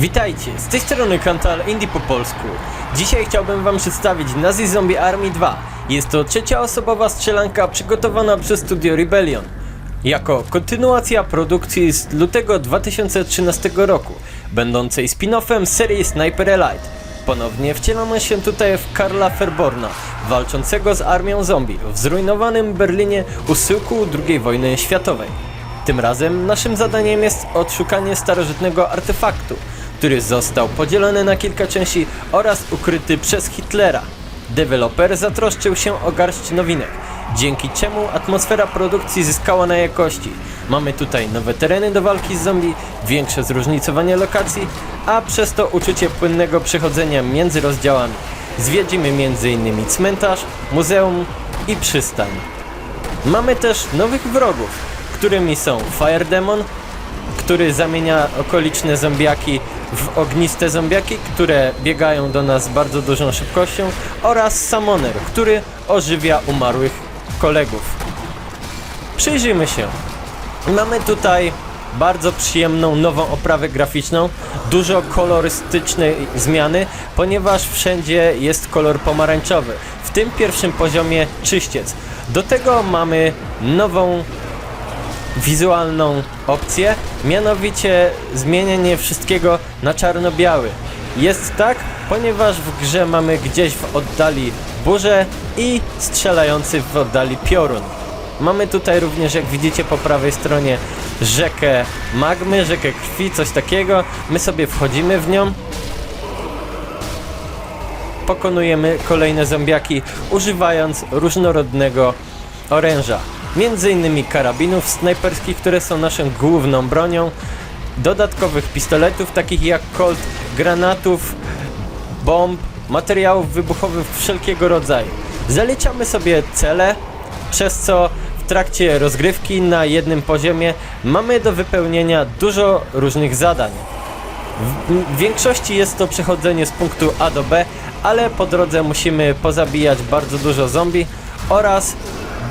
Witajcie, z tej strony kanał Indie po polsku. Dzisiaj chciałbym wam przedstawić Nazi Zombie Army 2. Jest to trzecia osobowa strzelanka przygotowana przez studio Rebellion. Jako kontynuacja produkcji z lutego 2013 roku, będącej spin-offem serii Sniper Elite. Ponownie wcielamy się tutaj w Karla Ferborna, walczącego z armią zombie w zrujnowanym Berlinie u schyłku II wojny światowej. Tym razem naszym zadaniem jest odszukanie starożytnego artefaktu, który został podzielony na kilka części oraz ukryty przez Hitlera. Deweloper zatroszczył się o garść nowinek, dzięki czemu atmosfera produkcji zyskała na jakości. Mamy tutaj nowe tereny do walki z zombie, większe zróżnicowanie lokacji, a przez to uczucie płynnego przechodzenia między rozdziałami. Zwiedzimy m.in. cmentarz, muzeum i przystań. Mamy też nowych wrogów, którymi są Fire Demon, który zamienia okoliczne zombiaki w ogniste zombiaki, które biegają do nas z bardzo dużą szybkością oraz Summoner, który ożywia umarłych kolegów. Przyjrzyjmy się. Mamy tutaj bardzo przyjemną nową oprawę graficzną, dużo kolorystycznej zmiany, ponieważ wszędzie jest kolor pomarańczowy. W tym pierwszym poziomie czyściec. Do tego mamy nową wizualną opcję, mianowicie zmienienie wszystkiego na czarno-biały. Jest tak, ponieważ w grze mamy gdzieś w oddali burzę i strzelający w oddali piorun. Mamy tutaj również, jak widzicie po prawej stronie, rzekę magmy, rzekę krwi, coś takiego. My sobie wchodzimy w nią, pokonujemy kolejne zombiaki używając różnorodnego oręża. Innymi karabinów snajperskich, które są naszą główną bronią, dodatkowych pistoletów takich jak Colt, granatów, bomb, materiałów wybuchowych wszelkiego rodzaju. Zaliczamy sobie cele, przez co w trakcie rozgrywki na jednym poziomie mamy do wypełnienia dużo różnych zadań. W większości jest to przechodzenie z punktu A do B, ale po drodze musimy pozabijać bardzo dużo zombie oraz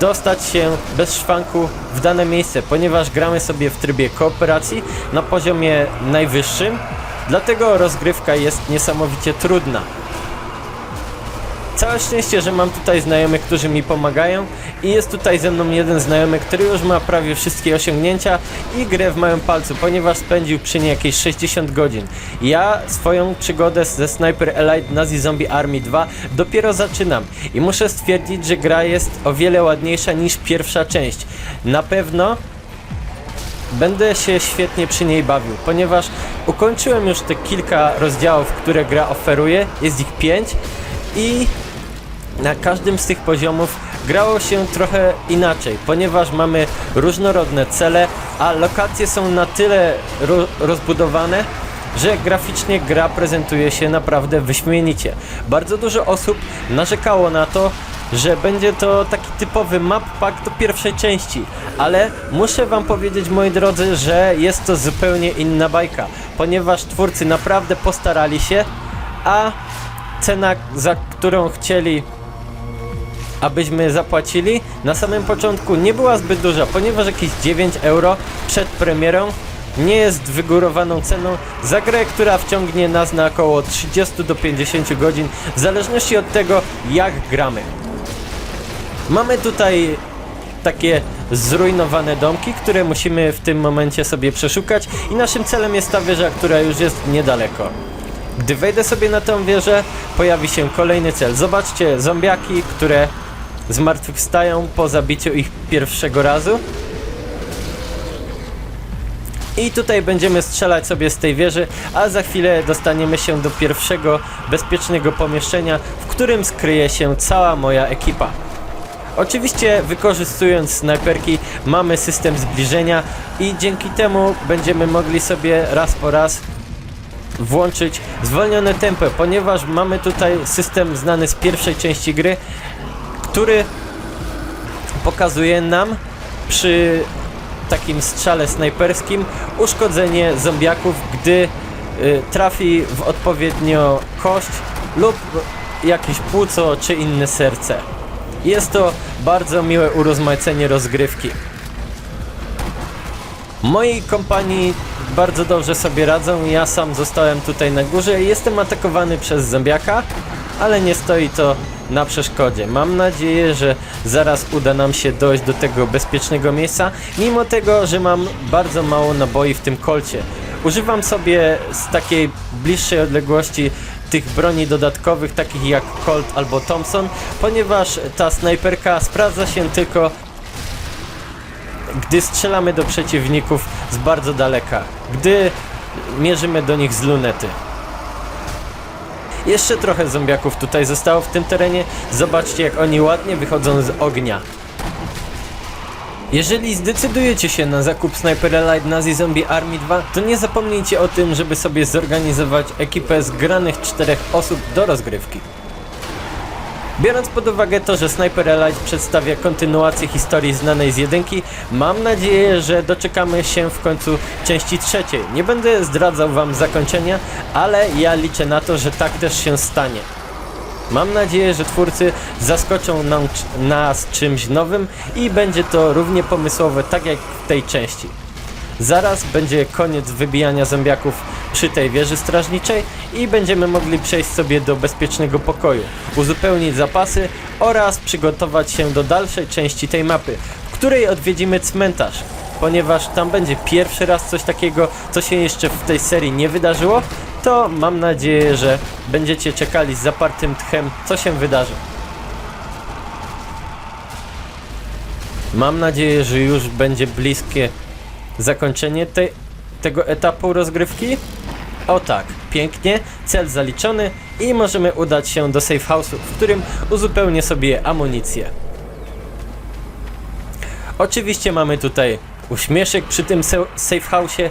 dostać się bez szwanku w dane miejsce, ponieważ gramy sobie w trybie kooperacji na poziomie najwyższym, dlatego rozgrywka jest niesamowicie trudna. Całe szczęście, że mam tutaj znajomych, którzy mi pomagają i jest tutaj ze mną jeden znajomy, który już ma prawie wszystkie osiągnięcia i grę w małym palcu, ponieważ spędził przy niej jakieś 60 godzin. Ja swoją przygodę ze Sniper Elite Nazi Zombie Army 2 dopiero zaczynam i muszę stwierdzić, że gra jest o wiele ładniejsza niż pierwsza część. Na pewno Będę się świetnie przy niej bawił, ponieważ ukończyłem już te kilka rozdziałów, które gra oferuje, jest ich pięć i na każdym z tych poziomów grało się trochę inaczej, ponieważ mamy różnorodne cele, a lokacje są na tyle ro rozbudowane, że graficznie gra prezentuje się naprawdę wyśmienicie. Bardzo dużo osób narzekało na to, że będzie to taki typowy map pack do pierwszej części, ale muszę wam powiedzieć moi drodzy, że jest to zupełnie inna bajka, ponieważ twórcy naprawdę postarali się, a cena, za którą chcieli abyśmy zapłacili na samym początku nie była zbyt duża, ponieważ jakieś 9 euro przed premierą nie jest wygórowaną ceną za grę, która wciągnie nas na około 30 do 50 godzin, w zależności od tego jak gramy. Mamy tutaj takie zrujnowane domki, które musimy w tym momencie sobie przeszukać i naszym celem jest ta wieża, która już jest niedaleko. Gdy wejdę sobie na tą wieżę, pojawi się kolejny cel. Zobaczcie, zombiaki, które zmartwychwstają po zabiciu ich pierwszego razu. I tutaj będziemy strzelać sobie z tej wieży, a za chwilę dostaniemy się do pierwszego bezpiecznego pomieszczenia, w którym skryje się cała moja ekipa. Oczywiście wykorzystując snajperki mamy system zbliżenia i dzięki temu będziemy mogli sobie raz po raz włączyć zwolnione tempo, ponieważ mamy tutaj system znany z pierwszej części gry, który pokazuje nam przy takim strzale snajperskim uszkodzenie zombiaków, gdy y, trafi w odpowiednio kość lub jakieś płuco czy inne serce. Jest to bardzo miłe urozmaicenie rozgrywki. Moi kompanii bardzo dobrze sobie radzą. Ja sam zostałem tutaj na górze i jestem atakowany przez zombiaka, ale nie stoi to na przeszkodzie. Mam nadzieję, że zaraz uda nam się dojść do tego bezpiecznego miejsca, mimo tego, że mam bardzo mało naboi w tym kolcie. Używam sobie z takiej bliższej odległości tych broni dodatkowych, takich jak Colt albo Thompson, ponieważ ta snajperka sprawdza się tylko gdy strzelamy do przeciwników z bardzo daleka, gdy mierzymy do nich z lunety. Jeszcze trochę zombiaków tutaj zostało w tym terenie. Zobaczcie, jak oni ładnie wychodzą z ognia. Jeżeli zdecydujecie się na zakup Sniper Elite Nazi Zombie Army 2, to nie zapomnijcie o tym, żeby sobie zorganizować ekipę zgranych czterech osób do rozgrywki. Biorąc pod uwagę to, że Sniper Elite przedstawia kontynuację historii znanej z jedynki, mam nadzieję, że doczekamy się w końcu części trzeciej. Nie będę zdradzał wam zakończenia, ale ja liczę na to, że tak też się stanie. Mam nadzieję, że twórcy zaskoczą nam, nas czymś nowym i będzie to równie pomysłowe, tak jak w tej części. Zaraz będzie koniec wybijania zombiaków przy tej wieży strażniczej i będziemy mogli przejść sobie do bezpiecznego pokoju, uzupełnić zapasy oraz przygotować się do dalszej części tej mapy, w której odwiedzimy cmentarz, ponieważ tam będzie pierwszy raz coś takiego, co się jeszcze w tej serii nie wydarzyło, to mam nadzieję, że będziecie czekali z zapartym tchem, co się wydarzy. Mam nadzieję, że już będzie bliskie zakończenie te, tego etapu rozgrywki. O tak, pięknie, cel zaliczony i możemy udać się do safe house'u, w którym uzupełnię sobie amunicję. Oczywiście mamy tutaj uśmieszek przy tym safe house'ie,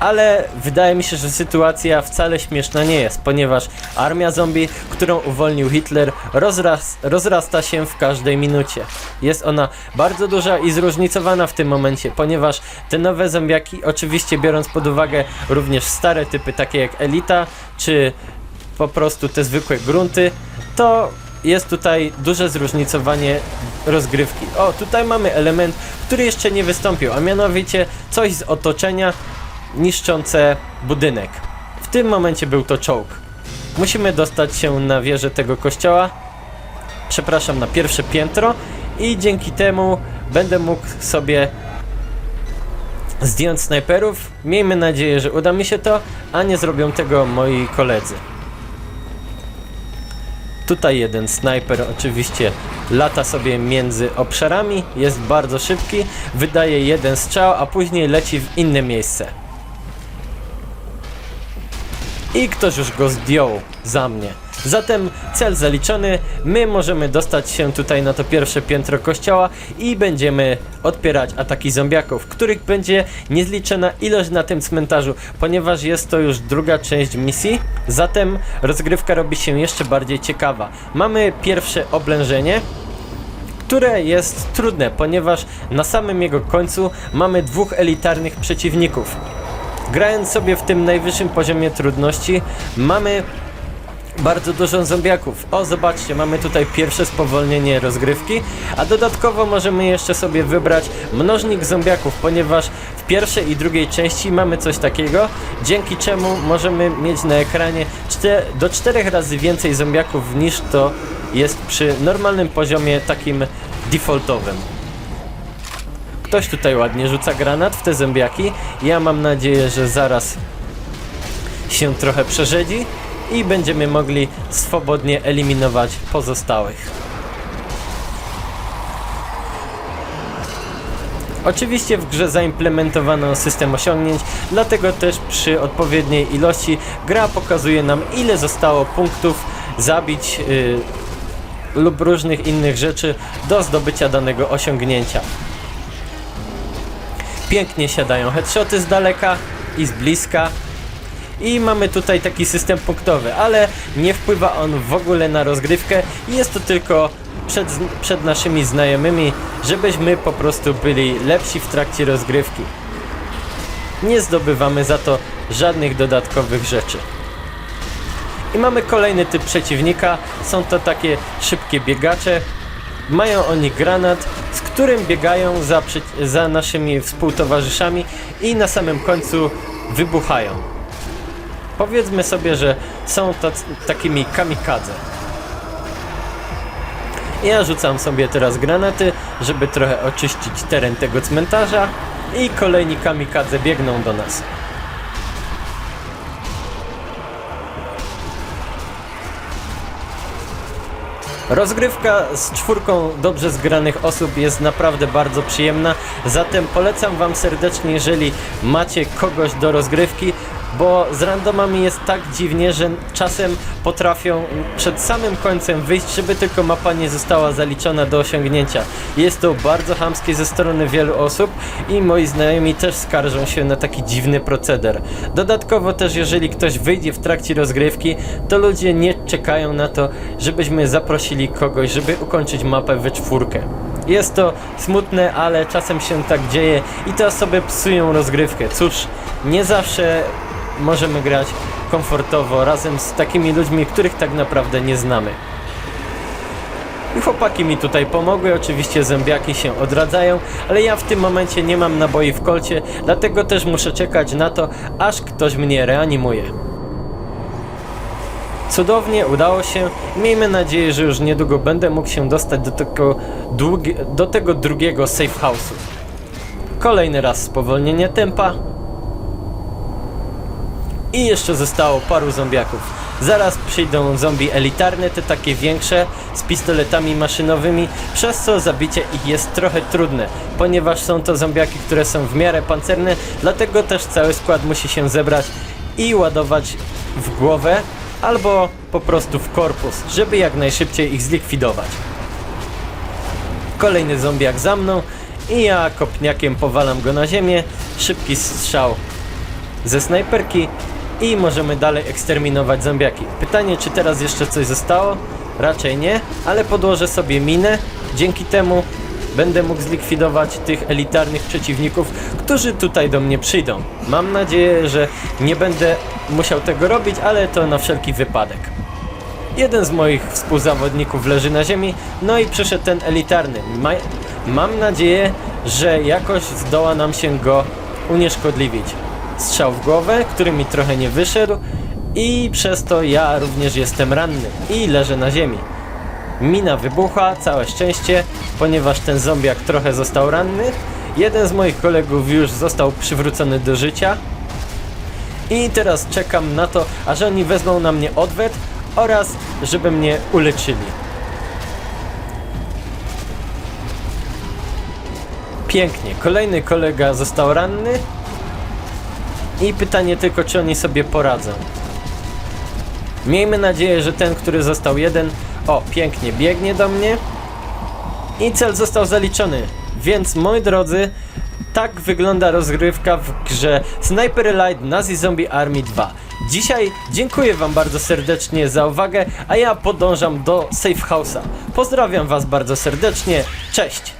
ale wydaje mi się, że sytuacja wcale śmieszna nie jest, ponieważ armia zombie, którą uwolnił Hitler, rozras rozrasta się w każdej minucie. Jest ona bardzo duża i zróżnicowana w tym momencie, ponieważ te nowe zombiaki, oczywiście biorąc pod uwagę również stare typy, takie jak Elita, czy po prostu te zwykłe grunty, to jest tutaj duże zróżnicowanie rozgrywki. O, tutaj mamy element, który jeszcze nie wystąpił, a mianowicie coś z otoczenia niszczące budynek. W tym momencie był to czołg. Musimy dostać się na wieżę tego kościoła, przepraszam, na pierwsze piętro i dzięki temu będę mógł sobie zdjąć snajperów. Miejmy nadzieję, że uda mi się to, a nie zrobią tego moi koledzy. Tutaj jeden snajper oczywiście lata sobie między obszarami, jest bardzo szybki, wydaje jeden strzał, a później leci w inne miejsce. I ktoś już go zdjął za mnie. Zatem cel zaliczony, my możemy dostać się tutaj na to pierwsze piętro kościoła i będziemy odpierać ataki zombiaków, których będzie niezliczona ilość na tym cmentarzu, ponieważ jest to już druga część misji, zatem rozgrywka robi się jeszcze bardziej ciekawa. Mamy pierwsze oblężenie, które jest trudne, ponieważ na samym jego końcu mamy dwóch elitarnych przeciwników. Grając sobie w tym najwyższym poziomie trudności, mamy bardzo dużo zombiaków. O, zobaczcie, mamy tutaj pierwsze spowolnienie rozgrywki, a dodatkowo możemy jeszcze sobie wybrać mnożnik zombiaków, ponieważ w pierwszej i drugiej części mamy coś takiego, dzięki czemu możemy mieć na ekranie do czterech razy więcej zombiaków niż to jest przy normalnym poziomie takim defaultowym. Ktoś tutaj ładnie rzuca granat w te zombiaki. Ja mam nadzieję, że zaraz się trochę przerzedzi i będziemy mogli swobodnie eliminować pozostałych. Oczywiście w grze zaimplementowano system osiągnięć, dlatego też przy odpowiedniej ilości gra pokazuje nam ile zostało punktów zabić yy, lub różnych innych rzeczy do zdobycia danego osiągnięcia. Pięknie siadają headshoty z daleka i z bliska. I mamy tutaj taki system punktowy, ale nie wpływa on w ogóle na rozgrywkę. Jest to tylko przed, przed naszymi znajomymi, żebyśmy po prostu byli lepsi w trakcie rozgrywki. Nie zdobywamy za to żadnych dodatkowych rzeczy. I mamy kolejny typ przeciwnika. Są to takie szybkie biegacze. Mają oni granat, z którym biegają za, za naszymi współtowarzyszami i na samym końcu wybuchają. Powiedzmy sobie, że są takimi kamikadze. Ja rzucam sobie teraz granaty, żeby trochę oczyścić teren tego cmentarza i kolejni kamikadze biegną do nas. Rozgrywka z czwórką dobrze zgranych osób jest naprawdę bardzo przyjemna, zatem polecam Wam serdecznie, jeżeli macie kogoś do rozgrywki, bo z randomami jest tak dziwnie, że czasem potrafią przed samym końcem wyjść, żeby tylko mapa nie została zaliczona do osiągnięcia. Jest to bardzo chamskie ze strony wielu osób i moi znajomi też skarżą się na taki dziwny proceder. Dodatkowo też jeżeli ktoś wyjdzie w trakcie rozgrywki, to ludzie nie czekają na to, żebyśmy zaprosili kogoś, żeby ukończyć mapę we czwórkę. Jest to smutne, ale czasem się tak dzieje i te osoby psują rozgrywkę. Cóż, nie zawsze możemy grać komfortowo razem z takimi ludźmi, których tak naprawdę nie znamy. I chłopaki mi tutaj pomogły, oczywiście zębiaki się odradzają, ale ja w tym momencie nie mam naboi w kolcie, dlatego też muszę czekać na to, aż ktoś mnie reanimuje. Cudownie, udało się. Miejmy nadzieję, że już niedługo będę mógł się dostać do tego, do tego drugiego safe house'u. Kolejny raz spowolnienie tempa. I jeszcze zostało paru zombiaków. Zaraz przyjdą zombie elitarne, te takie większe, z pistoletami maszynowymi, przez co zabicie ich jest trochę trudne, ponieważ są to zombiaki, które są w miarę pancerne, dlatego też cały skład musi się zebrać i ładować w głowę, albo po prostu w korpus, żeby jak najszybciej ich zlikwidować. Kolejny zombiak za mną i ja kopniakiem powalam go na ziemię, szybki strzał ze snajperki i możemy dalej eksterminować zombiaki. Pytanie, czy teraz jeszcze coś zostało? Raczej nie, ale podłożę sobie minę. Dzięki temu będę mógł zlikwidować tych elitarnych przeciwników, którzy tutaj do mnie przyjdą. Mam nadzieję, że nie będę musiał tego robić, ale to na wszelki wypadek. Jeden z moich współzawodników leży na ziemi, no i przyszedł ten elitarny. Ma mam nadzieję, że jakoś zdoła nam się go unieszkodliwić. Strzał w głowę, który mi trochę nie wyszedł i przez to ja również jestem ranny i leżę na ziemi. Mina wybucha, całe szczęście, ponieważ ten zombiak trochę został ranny. Jeden z moich kolegów już został przywrócony do życia. I teraz czekam na to, aż oni wezmą na mnie odwet oraz żeby mnie uleczyli. Pięknie, kolejny kolega został ranny. I pytanie tylko, czy oni sobie poradzą. Miejmy nadzieję, że ten, który został jeden, o, pięknie biegnie do mnie. I cel został zaliczony. Więc moi drodzy, tak wygląda rozgrywka w grze Sniper Elite Nazi Zombie Army 2. Dzisiaj dziękuję Wam bardzo serdecznie za uwagę, a ja podążam do Safe House'a. Pozdrawiam Was bardzo serdecznie, cześć!